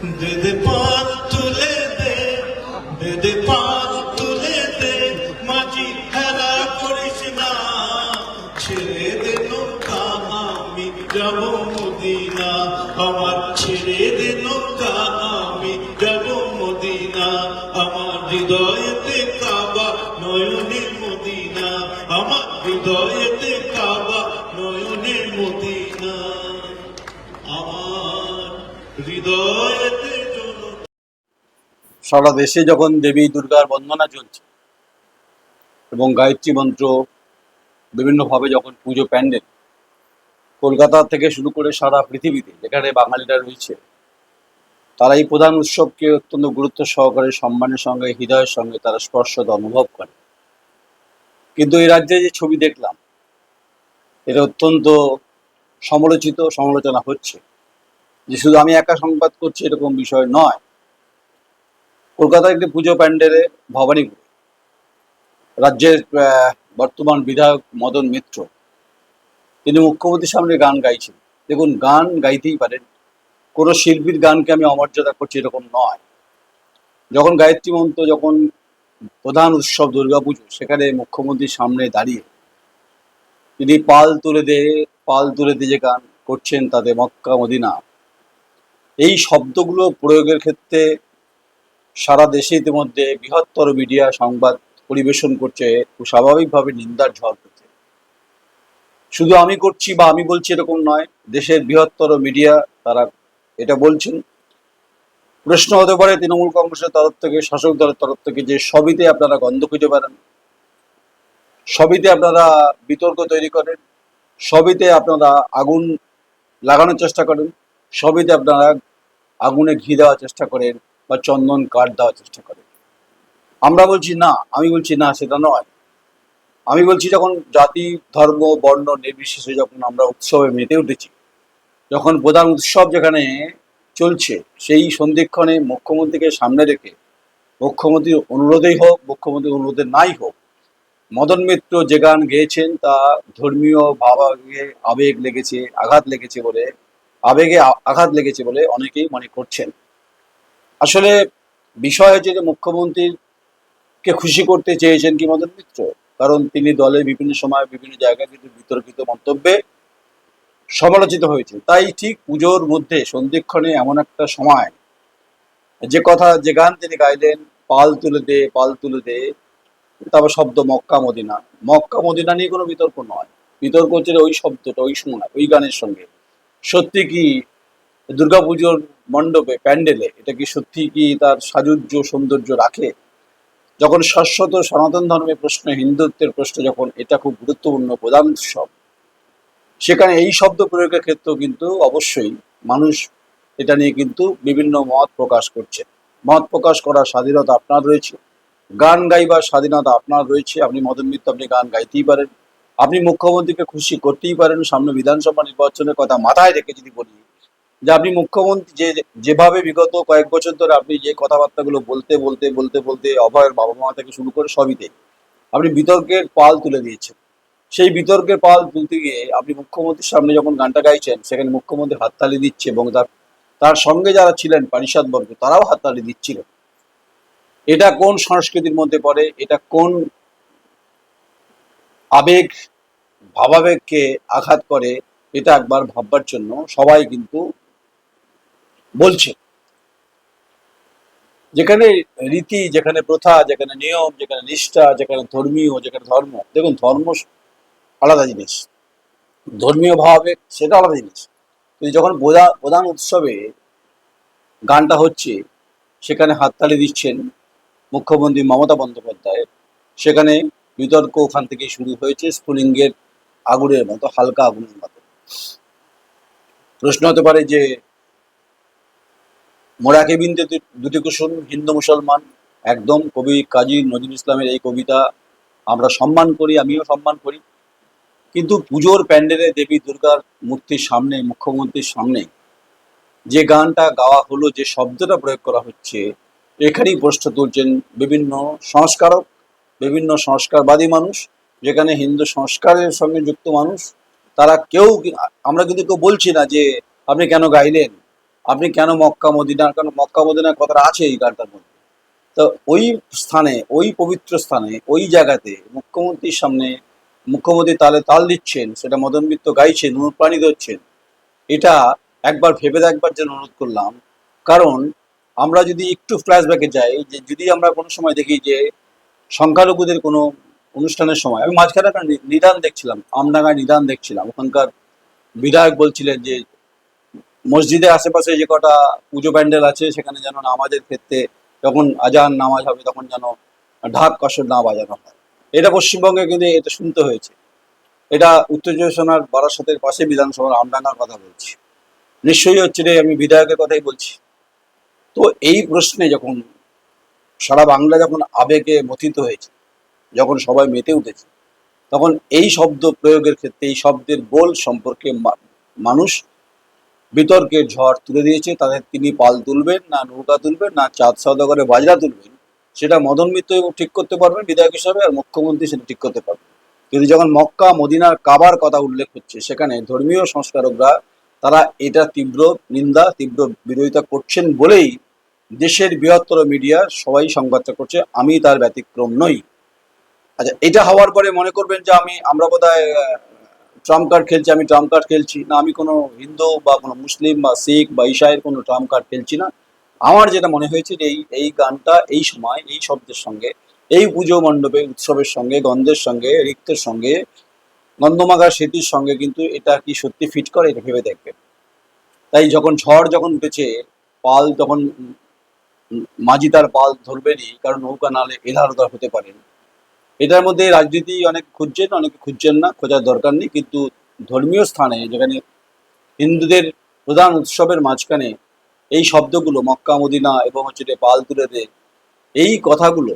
দে দে পাল তুলে দে দে দে পাল তুলে দে মাঝি হেলা করিস না। ছেড়ে দে নৌকা, আমি যাব মদিনা। আমার ছেড়ে দে নৌকা, আমি যাব মদিনা। আমার হৃদয়েতে কাবা নয়নের মদিনা। আমার হৃদয়েতে সারা দেশে যখন দেবী দুর্গার বন্দনা চলছে এবং গায়ত্রী মন্ত্র বিভিন্নভাবে যখন পুজো প্যান্ডেল, কলকাতা থেকে শুরু করে সারা পৃথিবীতে যেখানে বাঙালিরা রয়েছে তারা এই প্রধান উৎসবকে অত্যন্ত গুরুত্ব সহকারে সম্মানের সঙ্গে, হৃদয়ের সঙ্গে তারা স্পর্শতা অনুভব করে। কিন্তু এই রাজ্যে যে ছবি দেখলাম, এটা অত্যন্ত সমালোচিত সমালোচনা হচ্ছে। যে শুধু আমি একা সংবাদ করছি এরকম বিষয় নয়। কলকাতার একটি পুজো প্যান্ডেলে ভবানীপুরে, রাজ্যের বর্তমান বিধায়ক মদন মিত্র, তিনি মুখ্যমন্ত্রীর সামনে গান গাইছেন। দেখুন, গান গাইতেই পারেন। কোনো শিল্পীর গানকে আমি অমর্যাদা করছি এরকম নয়। যখন গায়ত্রী মন্ত্র, যখন প্রধান উৎসব দুর্গাপুজো, সেখানে মুখ্যমন্ত্রীর সামনে দাঁড়িয়ে তিনি পাল তুলে দে, পাল তুলে দিয়ে যে গান করছেন তাতে মক্কা মদিনা এই শব্দগুলো প্রয়োগের ক্ষেত্রে সারা দেশে ইতিমধ্যে বৃহত্তর মিডিয়া সংবাদ পরিবেশন করছে স্বাভাবিকভাবে নিন্দার ঝড় হচ্ছে। শুধু আমি করছি বা আমি বলছি এরকম নয়, দেশের বৃহত্তর মিডিয়া তারা এটা বলছেন। প্রশ্ন হতে পারে তৃণমূল কংগ্রেসের তরফ থেকে, শাসক দলের তরফ থেকে যে সবিতে আপনারা গন্ধ খুঁজে বেড়ান সবিতে আপনারা বিতর্ক তৈরি করেন, সবিতে আপনারা আগুন লাগানোর চেষ্টা করেন, সবিতে আপনারা আগুনে ঘি দেওয়ার চেষ্টা করেন বা চন্দন কাঠ দেওয়ার চেষ্টা করেন। আমরা বলছি, না। আমি বলছি, না, সেটা নয়। আমি বলছি, যখন জাতি, ধর্ম, বর্ণ নির্বিশেষে যখন আমরা উৎসবে মেতে উঠেছি, যখন প্রধান উৎসব যেখানে চলছে, সেই সন্ধিক্ষণে মুখ্যমন্ত্রীকে সামনে রেখে মুখ্যমন্ত্রীর অনুরোধেই হোক, মুখ্যমন্ত্রীর অনুরোধে নাই হোক, মদন মিত্র যে গান গেয়েছেন, তা ধর্মীয় ভাবাবেগে আবেগ লেগেছে, আঘাত লেগেছে বলে আবেগে আঘাত লেগেছে বলে অনেকেই মনে করছেন। আসলে বিষয় হচ্ছে যে মুখ্যমন্ত্রীকে খুশি করতে চেয়েছেন কি মদন মিত্র? কারণ তিনি দলের বিভিন্ন সময় বিভিন্ন জায়গায় কিন্তু বিতর্কিত মন্তব্যে সমালোচিত হয়েছে তাই ঠিক পুজোর মধ্যে, সন্ধিক্ষণে এমন একটা সময়, যে কথা যে গান তিনি গাইলেন, পাল তুলে দে, পাল তুলে দে, তারপর শব্দ মক্কা মদিনা। মক্কা মদিনা নিয়ে কোনো বিতর্ক নয়। বিতর্ক হচ্ছে ওই শব্দটা, ওই সময় ওই গানের সঙ্গে। সত্যি কি দুর্গাপুজোর মণ্ডপে, প্যান্ডেলে এটা কি সত্যি কি তার সাজুজ্য সৌন্দর্য রাখে? যখন শাশ্বত সনাতন ধর্মের প্রশ্ন, হিন্দুত্বের প্রশ্ন, যখন এটা খুব গুরুত্বপূর্ণ প্রধান উৎসব, সেখানে এই শব্দ প্রয়োগের ক্ষেত্রেও কিন্তু অবশ্যই মানুষ এটা নিয়ে কিন্তু বিভিন্ন মত প্রকাশ করছে। মত প্রকাশ করার স্বাধীনতা আপনার রয়েছে। গান গাইবার স্বাধীনতা আপনার রয়েছে। আপনি মদন মিত্র, আপনি গান গাইতেই পারেন। আপনি মুখ্যমন্ত্রীকে খুশি করতেই পারেন, সামনে বিধানসভা নির্বাচনের কথা মাথায় রেখে যদি বলি, যে আপনি মুখ্যমন্ত্রী, যে, যেভাবে বিগত কয়েক বছর ধরে আপনি যে কথাবার্তাগুলো বলতে বলতে বলতে বলতে অভয়ের বাবা মা থেকে শুরু করে সবইতে আপনি বিতর্কের পাল তুলে দিয়েছেন। সেই বিতর্কের পাল তুলতে গিয়ে আপনি মুখ্যমন্ত্রীর সামনে যখন গানটা গাইছেন, সেখানে মুখ্যমন্ত্রী হাততালি দিচ্ছে এবং তার তার সঙ্গে যারা ছিলেন পারিষদ বর্গ, তারাও হাততালি দিচ্ছিলেন এটা কোন সংস্কৃতির মধ্যে পড়ে, এটা কোন আবেগ, ভাবাবেগকে আঘাত করে, এটা একবার ভাববার জন্য সবাই কিন্তু বলছে। যেখানে রীতি, যেখানে প্রথা, যেখানে নিয়ম, যেখানে নিষ্ঠা, যেখানে ধর্মীয়, যেখানে ধর্ম। দেখুন, ধর্ম আলাদা জিনিস। ধর্মীয় ভাবে সেটা আলাদা জিনিস। কিন্তু যখন প্রধা- প্রধান উৎসবে গানটা হচ্ছে, সেখানে হাততালি দিচ্ছেন মুখ্যমন্ত্রী মমতা বন্দ্যোপাধ্যায়, সেখানে বিতর্ক ওখান থেকে শুরু হয়েছে, স্ফুলিঙ্গের আগুনের মতো, হালকা আগুনের মতো। প্রশ্ন হতে পারে যে, মোরাকে বিনতে দুটি কুসুম, হিন্দু মুসলমান, একদম কবি কাজী নজরুল ইসলামের এই কবিতা আমরা সম্মান করি, আমিও সম্মান করি। কিন্তু পুজোর প্যান্ডেলে দেবী দুর্গার মূর্তির সামনে, মুখ্যমন্ত্রীর সামনে যে গানটা গাওয়া হলো, যে শব্দটা প্রয়োগ করা হচ্ছে, এখানেই প্রশ্ন তুলছেন বিভিন্ন সংস্কারক। বিভিন্ন সংস্কারবাদী মানুষ, যেখানে হিন্দু সংস্কারের সঙ্গে যুক্ত মানুষ, তারা কেউ আমরা কিন্তু কেউ বলছি না যে আপনি কেন গাইলেন, আপনি কেন মক্কা মদিনার কেন মক্কা মদিনার কথাটা আছে এই গানটার মধ্যে? তো ওই স্থানে, ওই পবিত্র স্থানে, ওই জায়গাতে মুখ্যমন্ত্রীর সামনে মুখ্যমন্ত্রী তালে তাল দিচ্ছেন, সেটা মদন মিত্র গাইছেন, অনুপ্রাণিত হচ্ছেন, এটা একবার ভেবে দেখবার জন্য অনুরোধ করলাম। কারণ আমরা যদি একটু ফ্ল্যাশব্যাকে যাই, যে যদি আমরা কোনো সময় দেখি যে সংখ্যালঘুদের কোনো অনুষ্ঠানের সময়। আমি মাঝখানে একটা নিদান দেখছিলাম, আমডাঙ্গায় নিদান দেখছিলাম। ওখানকার বিধায়ক বলছিলেন যে, মসজিদের আশেপাশে যে কটা পুজো প্যান্ডেল আছে, সেখানে যেন নামাজের ক্ষেত্রে যখন আজান নামাজ হবে, তখন যেন ঢাক কসর না বাজানো হয়। এটা পশ্চিমবঙ্গে কিন্তু এটা শুনতে হয়েছে। এটা উত্তর চব্বিশ পরগনার বারাসতের পাশে বিধানসভার আমডাঙ্গার কথা বলছি। নিশ্চয়ই হচ্ছে রে, আমি বিধায়কের কথাই বলছি। তো এই প্রশ্নে যখন সারা বাংলা যখন আবেগে মথিত হয়েছে, যখন সবাই মেতে উঠেছে, তখন এই শব্দ প্রয়োগের ক্ষেত্রে, এই শব্দের গোল সম্পর্কে মানুষ বিতর্কের ঝড় তুলে দিয়েছে। তাদের তিনি পাল তুলবেন, না নৌকা তুলবেন, না চাঁদ সওদাগরে বাজরা তুলবেন, সেটা মদন মিত্র ঠিক করতে পারবেন, বিধায়ক হিসাবে, আর মুখ্যমন্ত্রী সেটা ঠিক করতে পারবেন। কিন্তু যখন মক্কা, মদিনার কাবার কথা উল্লেখ হচ্ছে, সেখানে ধর্মীয় সংস্কারকরা তারা এটা তীব্র নিন্দা, তীব্র বিরোধিতা করছেন বলেই দেশের বৃহত্তর মিডিয়া সবাই সংবাদটা করছে, আমি তার ব্যতিক্রম নই। আচ্ছা এটা হওয়ার পরে মনে করবেন যে আমি, আমরা বোধহয় ট্রাম্প কার্ড খেলছি, আমি ট্রাম্প কার্ড খেলছি না, আমি কোনো হিন্দু বা কোনো মুসলিম বা শিখ বা ঈশায়ের কোনো ট্রাম্প কার্ড খেলছি না। আমার যেটা মনে হয়েছে যে এই এই গানটা এই সময়, এই শব্দের সঙ্গে, এই পুজো মণ্ডপে, উৎসবের সঙ্গে, গন্ধের সঙ্গে রিক্তের সঙ্গে গন্ধমাগা সেতুর সঙ্গে কিন্তু এটা কি সত্যি ফিট করে, এটা ভেবে দেখবে তাই যখন ঝড় যখন উঠেছে, পাল তখন মাঝি তার পাল ধরবেনই, কারণ নৌকা নালে এধার ওধার হতে পারেন এটার মধ্যে রাজনীতি অনেক খুঁজছেন, অনেকে খুঁজছেন না, খোঁজার দরকার নেই, কিন্তু ধর্মীয় স্থানে যেখানে হিন্দুদের প্রধান উৎসবের মাঝখানে এই শব্দগুলো, মক্কা, মদিনা এবং হচ্ছে যে পাল তুলে দে এই কথাগুলো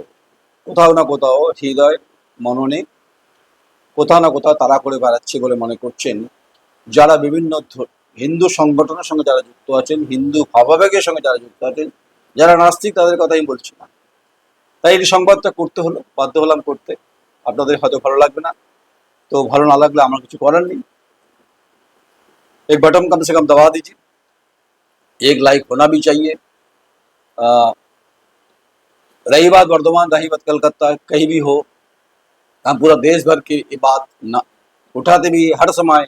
কোথাও না কোথাও হৃদয়, মননে কোথাও না কোথাও তারা করে বেড়াচ্ছে বলে মনে করছেন যারা বিভিন্ন হিন্দু সংগঠনের সঙ্গে যারা যুক্ত আছেন, হিন্দু ভাবাবেগের সঙ্গে যারা যুক্ত আছেন যারা নাস্তিক তাদের কথাই বলছি না তাই এই সংবাদটা করতে হলো বাধ্য হলাম করতে আপনাদের হয়তো ভালো লাগবে না তো ভালো না লাগলে আমার কিছু করার নেই एक बटन कम से कम दबा दीजिए एक लाइक होना भी चाहिए आ, रही बात वर्धमान रही बात कलकत्ता कहीं भी हो हम पूरा देश भर की ये बात न उठाते भी हर समय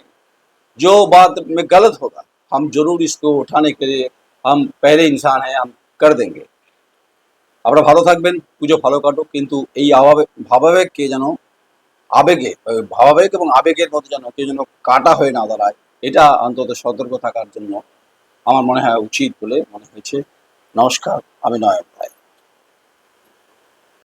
जो बात में गलत होगा हम जरूर इसको उठाने के लिए हम पहले इंसान हैं हम কর দেঙ্গে আপনারা ভালো থাকবেন, পুজো ভালো কাটুক, কিন্তু এই আবেগ ভাবাবেগকে যেন আবেগে, ভাবাবেগ এবং আবেগের মতো যেন কেউ যেন কাটা হয়ে না দাঁড়ায়, এটা অন্তত সতর্ক থাকার জন্য আমার মনে হয় উচিত বলে মনে হয়েছে। নমস্কার, আমি নয়ন ভাই